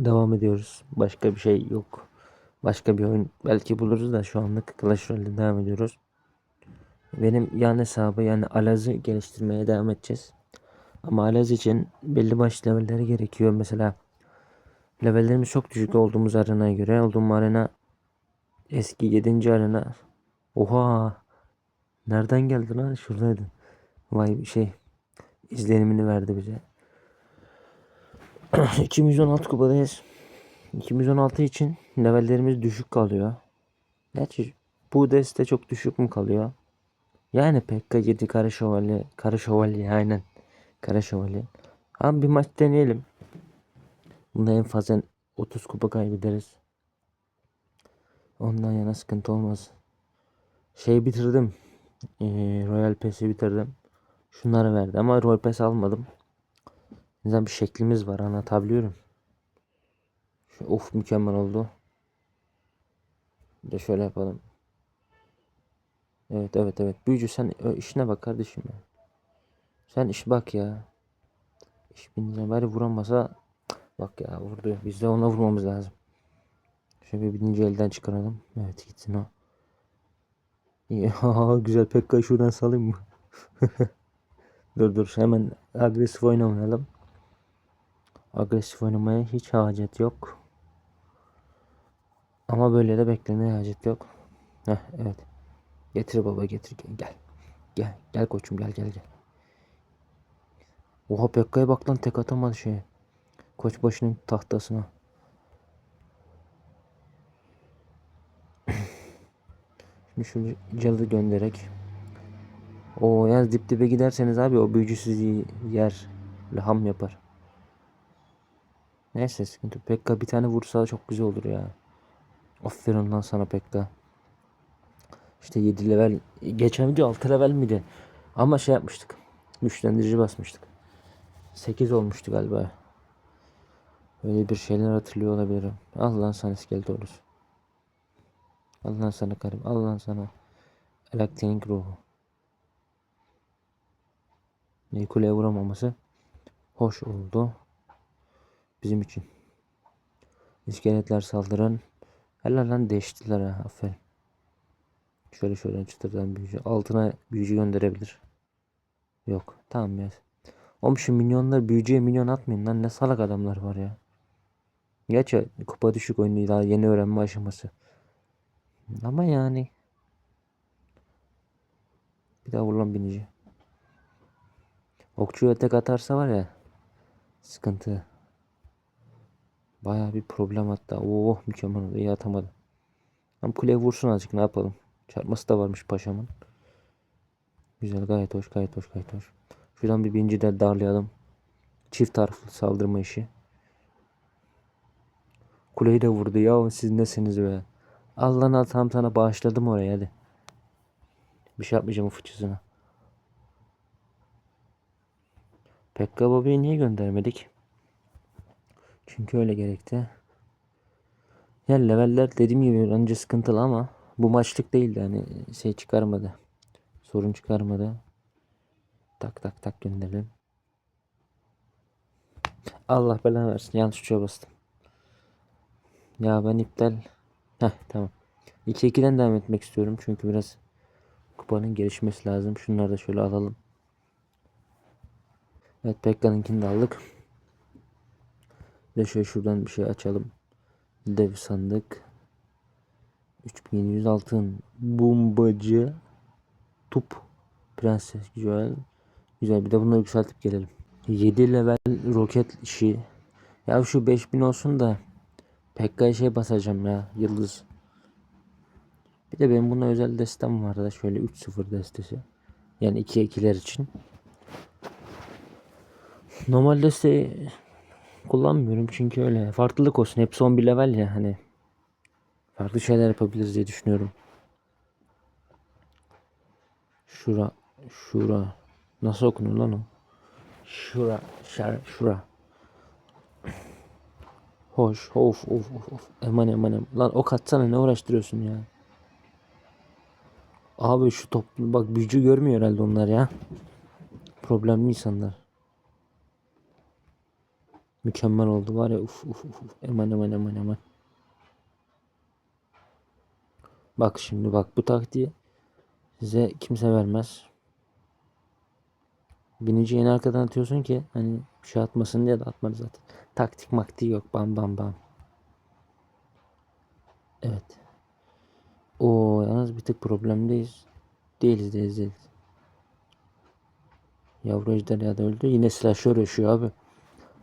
Devam ediyoruz. Başka bir şey yok. Başka bir oyun belki buluruz da şu anlık Clash Royale'de devam ediyoruz. Benim yan hesabı yani Alaz'ı geliştirmeye devam edeceğiz. Ama Alaz için belli başlı levelleri gerekiyor. Mesela levellerimiz çok düşük olduğumuz arenaya göre. Olduğum arena eski 7. arena. Oha! Nereden geldi lan? Şuradaydı. Vay şey izlenimini verdi bize. 216 kupadayız. 216 için levellerimiz düşük kalıyor. Gerçi bu deste çok düşük mü kalıyor? Yani Pekka 7 kara şövalye. Kara şövalye aynen. Kara şövalye. Abi bir maç deneyelim. Bunda en fazla 30 kupa kaybederiz. Ondan yana sıkıntı olmaz. Şey bitirdim. Ee, Royal Pass'i bitirdim. Şunları verdi ama Royal Pass almadım. Neden bir şeklimiz var anlatabiliyorum. Of mükemmel oldu. Bir de şöyle yapalım. Evet evet evet. Büyücü sen ö, işine bak kardeşim ya. Sen iş bak ya. İş binince bari vuramasa bak ya vurdu. Biz de ona vurmamız lazım. Şöyle bir bininci elden çıkaralım. Evet gitsin o. Güzel Pekka'yı şuradan salayım mı? dur dur hemen agresif oynamayalım. Agresif oynamaya hiç hacet yok. Ama böyle de beklemeye hacet yok. Heh, evet. Getir baba getir gel. Gel, gel, koçum gel gel gel. Oha Pekka'ya bak lan tek atamadı şeye. Koçbaşı'nın tahtasına. Şimdi şu calı göndererek. O yalnız dip dibe giderseniz abi o büyücü sizi yer. Laham yapar. Neyse sıkıntı. Pekka bir tane vursa çok güzel olur ya. Aferin lan sana Pekka. İşte 7 level. Geçen video 6 level miydi? Ama şey yapmıştık. Güçlendirici basmıştık. 8 olmuştu galiba. Öyle bir şeyler hatırlıyor olabilirim. Al lan sana Skeletorus. Al lan sana karım. Al lan sana. Elektrik ruhu. İyi kuleye vuramaması hoş oldu. Bizim için. İskeletler saldırın. Helal lan değiştiler ha. Aferin. Şöyle şöyle çıtırdan büyücü. Altına büyücü gönderebilir. Yok. Tamam ya. Oğlum şu minyonlar büyücüye minyon atmayın lan. Ne salak adamlar var ya. Gerçi kupa düşük oyunu daha yeni öğrenme aşaması. Ama yani. Bir daha vur lan binici. Okçuya tek atarsa var ya. Sıkıntı. Baya bir problem hatta. Oh mükemmel oldu. İyi atamadı. Ama kuleye vursun azıcık ne yapalım. Çarpması da varmış paşamın. Güzel gayet hoş gayet hoş gayet hoş. Şuradan bir binci de darlayalım. Çift taraflı saldırma işi. Kuleyi de vurdu ya siz nesiniz be. Allah'ın tam sana bağışladım oraya hadi. Bir şey yapmayacağım o fıçısına. Pekka Bobby'yi niye göndermedik? Çünkü öyle gerekti. Ya leveller dediğim gibi önce sıkıntılı ama bu maçlık değildi yani şey çıkarmadı. Sorun çıkarmadı. Tak tak tak gönderelim. Allah belanı versin. Yanlış tuşa bastım. Ya ben iptal. Heh tamam. 2-2'den devam etmek istiyorum. Çünkü biraz kupanın gelişmesi lazım. Şunları da şöyle alalım. Evet Pekka'nınkini de aldık. De şöyle şuradan bir şey açalım. Dev sandık. 3700 altın. Bombacı. Tup. Prenses güzel. Güzel bir de bunları yükseltip gelelim. 7 level roket işi. Ya şu 5000 olsun da Pekka'ya şey basacağım ya yıldız. Bir de benim buna özel destem var da şöyle 3-0 destesi. Yani 2 2'ler için. Normal desteği kullanmıyorum çünkü öyle farklılık olsun. Hepsi 11 level ya hani. Farklı şeyler yapabiliriz diye düşünüyorum. Şura, şura. Nasıl okunur lan o? Şura, şar, şura. Hoş, of, of, of, of. Eman eman eman. Lan ok atsana ne uğraştırıyorsun ya? Abi şu top bak büyücü görmüyor herhalde onlar ya. Problemli insanlar. Mükemmel oldu var ya uf uf uf. Eman eman eman eman. Bak şimdi bak bu taktiği size kimse vermez. Biniciyi en arkadan atıyorsun ki hani bir şey atmasın diye de atmadı zaten. Taktik maktiği yok. Bam bam bam. Evet. O yalnız bir tık problemdeyiz. Değiliz değiliz değiliz. Yavru ejderha da öldü. Yine silahşör yaşıyor abi.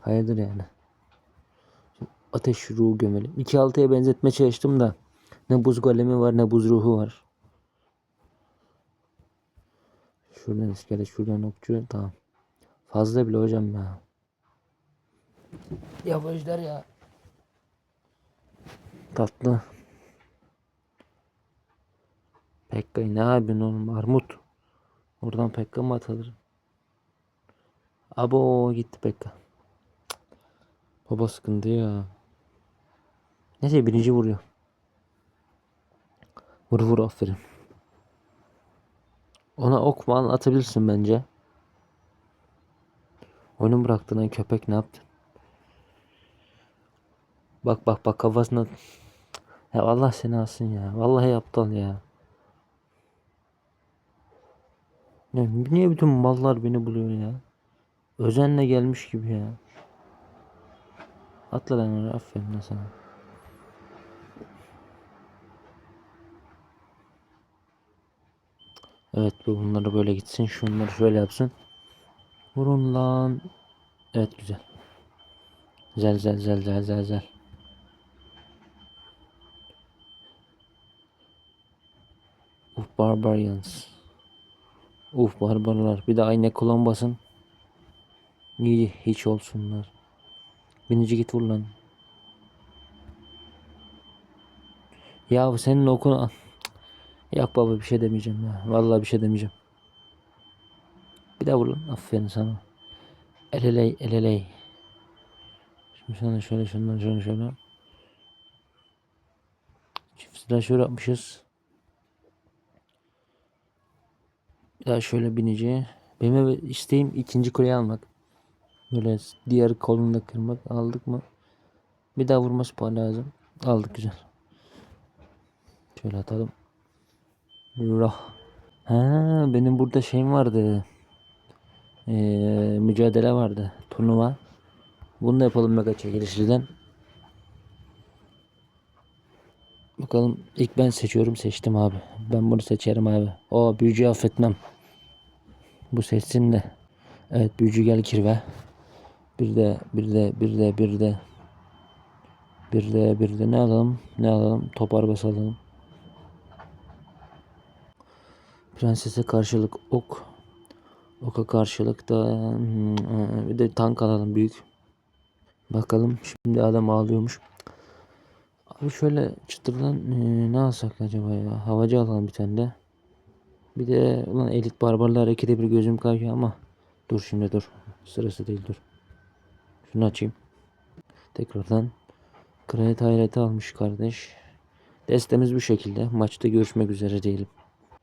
Hayırdır yani. Şimdi ateş ruhu gömelim. 2-6'ya benzetme çalıştım da. Ne buz golemi var ne buz ruhu var. Şuradan iskelet şuradan okçu. Tamam. Fazla bile hocam ya. Yavru ejderha. Tatlı. Pekka ne yapıyorsun oğlum armut. Oradan Pekka mı atılır? Abo gitti Pekka. Baba sıkıntı ya. Neyse birinci vuruyor. Vur vur aferin. Ona ok falan atabilirsin bence. Oyunu bıraktın lan köpek ne yaptın? Bak bak bak kafasına. Ya Allah seni alsın ya. Vallahi aptal. Ya niye bütün mallar beni buluyor ya? Özenle gelmiş gibi ya. Atla lan oraya aferin lan sana. Evet bu bunları böyle gitsin. Şunları şöyle yapsın. Vurun lan. Evet güzel. Güzel güzel güzel güzel güzel güzel. Uf barbarians. Uf barbarlar. Bir de aynı kullan basın. İyi hiç olsunlar. Binici git vur lan. Ya senin okunu... Yok baba bir şey demeyeceğim ya. Vallahi bir şey demeyeceğim. Bir daha vur lan. Aferin sana. Eleley eleley. Şimdi sana şöyle şundan şöyle şöyle. Çift silah şöyle yapmışız. Bir daha şöyle binici. Benim isteğim ikinci kuleyi almak. Böyle diğer kolunu da kırmak. Aldık mı? Bir daha vurma spor lazım. Aldık güzel. Şöyle atalım. Rah. Ha, benim burada şeyim vardı. Ee, mücadele vardı. Turnuva. Bunu da yapalım mega çekilişliden. Bakalım ilk ben seçiyorum seçtim abi. Ben bunu seçerim abi. O büyücü affetmem. Bu seçsin de. Evet büyücü gel kirve. Bir de bir de bir de bir de bir de bir de ne alalım ne alalım top arabası alalım. Prensese karşılık ok. Oka karşılık da hmm, bir de tank alalım büyük. Bakalım şimdi adam ağlıyormuş. Abi şöyle çıtırdan e, ne alsak acaba ya? Havacı alalım bir tane de. Bir de ulan elit barbarlar ikide bir gözüm kayıyor ama dur şimdi dur. Sırası değil dur. Şunu açayım. Tekrardan kredi hayreti almış kardeş. Destemiz bu şekilde. Maçta görüşmek üzere diyelim.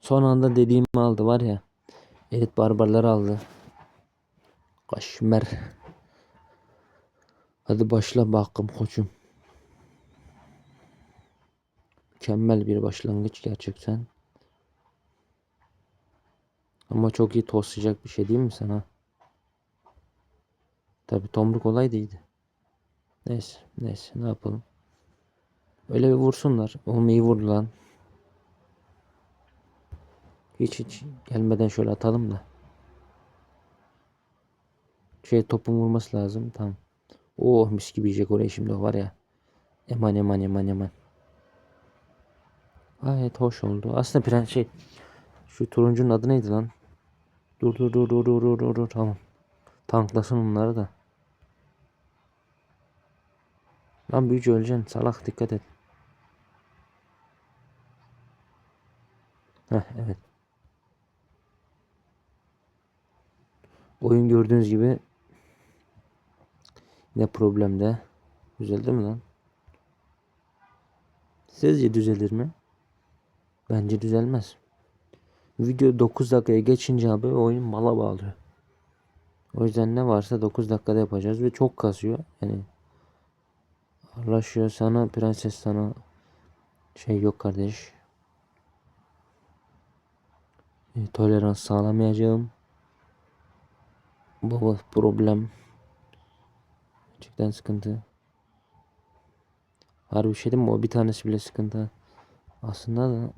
Son anda dediğimi aldı var ya. Elit barbarları aldı. Kaşmer. Hadi başla bakalım koçum. Mükemmel bir başlangıç gerçekten. Ama çok iyi toslayacak bir şey değil mi sana? Tabi tomruk olay değildi. Neyse neyse ne yapalım. Öyle bir vursunlar. Oğlum iyi vurdu lan. Hiç hiç gelmeden şöyle atalım da. Şey topun vurması lazım. Tamam. Oh mis gibi yiyecek oraya şimdi var ya. Eman eman eman eman. Gayet hoş oldu. Aslında prens şey. Şu turuncunun adı neydi lan? Dur dur dur dur dur dur dur tamam. Tanklasın onları da. Lan büyücü öleceksin. Salak dikkat et. Heh evet. Oyun gördüğünüz gibi ne problemde. Düzeldi mi lan? Sizce düzelir mi? Bence düzelmez. Video 9 dakikaya geçince abi oyun mala bağlıyor. O yüzden ne varsa 9 dakikada yapacağız ve çok kasıyor. Yani Uğraşıyor sana prenses sana şey yok kardeş. E, tolerans sağlamayacağım. Baba problem. Gerçekten sıkıntı. Harbi bir şey değil mi? O bir tanesi bile sıkıntı. Aslında da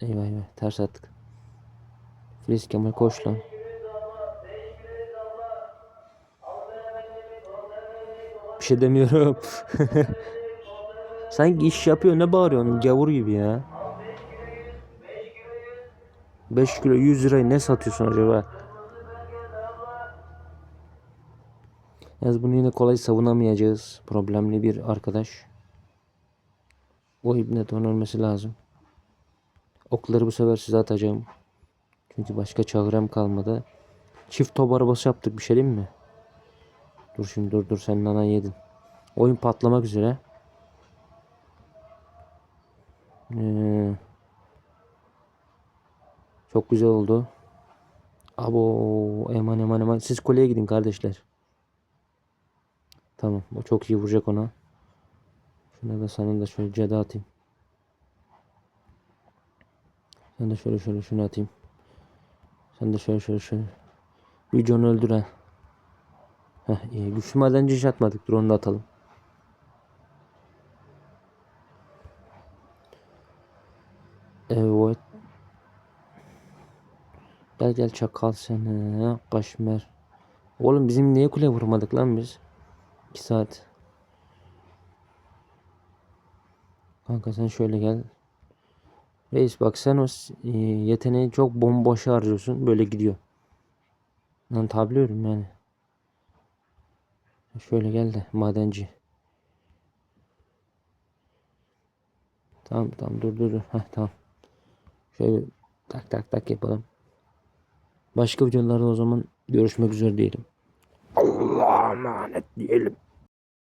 eyvah eyvah ters attık. Filiz Kemal koş lan. Bir şey demiyorum. Sanki iş yapıyor ne bağırıyorsun gavur gibi ya. 5 kilo 100 lirayı ne satıyorsun acaba? Yalnız bunu yine kolay savunamayacağız. Problemli bir arkadaş. O ibne ton ölmesi lazım. Okları bu sefer size atacağım. Çünkü başka çağrım kalmadı. Çift top arabası yaptık bir şey değil mi? Dur şimdi dur dur sen nana yedin. Oyun patlamak üzere. Ee, çok güzel oldu. Abo eman eman eman. Siz kuleye gidin kardeşler. Tamam. O çok iyi vuracak ona. Şuna da sana da şöyle ceda atayım. Sen de şöyle şöyle şunu atayım. Sen de şöyle şöyle şöyle. John öldür ha. Heh iyi. Güçlü madenci iş atmadık. Dur onu da atalım. Evet. Gel gel çakal seni. Kaşmer. Oğlum bizim niye kule vurmadık lan biz? 2 saat. Kanka sen şöyle gel. Reis bak sen o e, yeteneği çok bomboşa harcıyorsun. Böyle gidiyor. Lan tabliyorum yani. Şöyle gel de madenci. Tamam tamam dur dur dur. Heh, tamam. Şöyle tak tak tak yapalım. Başka videolarda o zaman görüşmek üzere diyelim. Allah'a emanet diyelim.